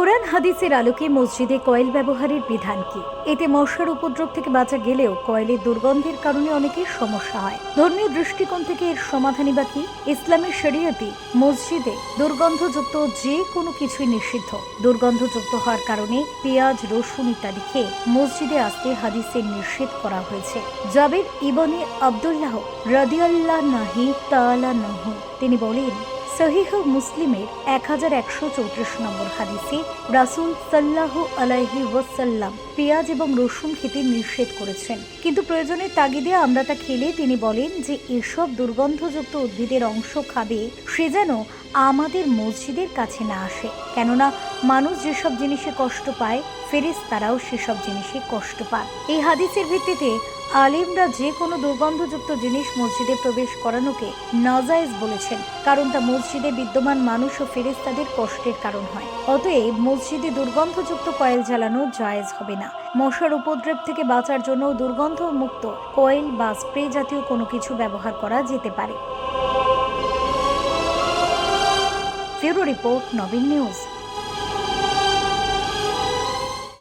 কোরআন হাদিসের আলোকে মসজিদে কয়েল ব্যবহারের বিধান কি? এতে মশার উপদ্রব থেকে বাঁচা গেলেও কয়েলের দুর্গন্ধের কারণে অনেকের সমস্যা হয়। ধর্মীয় দৃষ্টিকোণ থেকে এর সমাধানই বা কি? ইসলামের শরীয়তে মসজিদে দুর্গন্ধযুক্ত যে কোনো কিছুই নিষিদ্ধ। দুর্গন্ধযুক্ত হওয়ার কারণে পেঁয়াজ, রসুন ইত্যাদি খেয়ে মসজিদে আসতে হাদিসের নিষেধ করা হয়েছে। জাবের ইবনে আব্দুল্লাহ রাদিয়াল্লাহ নাহি তাআলা নহু তিনি বলেন সহিহ মুসলিমের এক হাজার একশো চৌত্রিশ নম্বর হাদিসে রাসুল সাল্লাহ আলাইহি ওয়াসাল্লাম পেঁয়াজ এবং রসুন খেতে নিষেধ করেছেন। কিন্তু প্রয়োজনের তাগিদে আমরা তা খেলে তিনি বলেন যে এসব দুর্গন্ধযুক্ত উদ্ভিদের অংশ খাবে, সে যেন আমাদের মসজিদের কাছে না আসে। কেননা মানুষ যেসব জিনিসে কষ্ট পায় ফেরেস তারাও সেসব জিনিসে কষ্ট পায় এই হাদিসের ভিত্তিতে আলিমরা যে কোনো দুর্গন্ধযুক্ত জিনিস মসজিদে প্রবেশ করানোকে নাজায়েজ বলেছেন, কারণ তা মসজিদে বিদ্যমান মানুষ ও ফেরেস্তাদের কষ্টের কারণ হয়। অতএব মসজিদে দুর্গন্ধযুক্ত কয়েল জ্বালানো জায়েজ হবে না। মশার উপদ্রব থেকে বাঁচার জন্য দুর্গন্ধ মুক্ত কয়েল বা স্প্রে জাতীয় কোনো কিছু ব্যবহার করা যেতে পারে। Bureau report, Nabin news.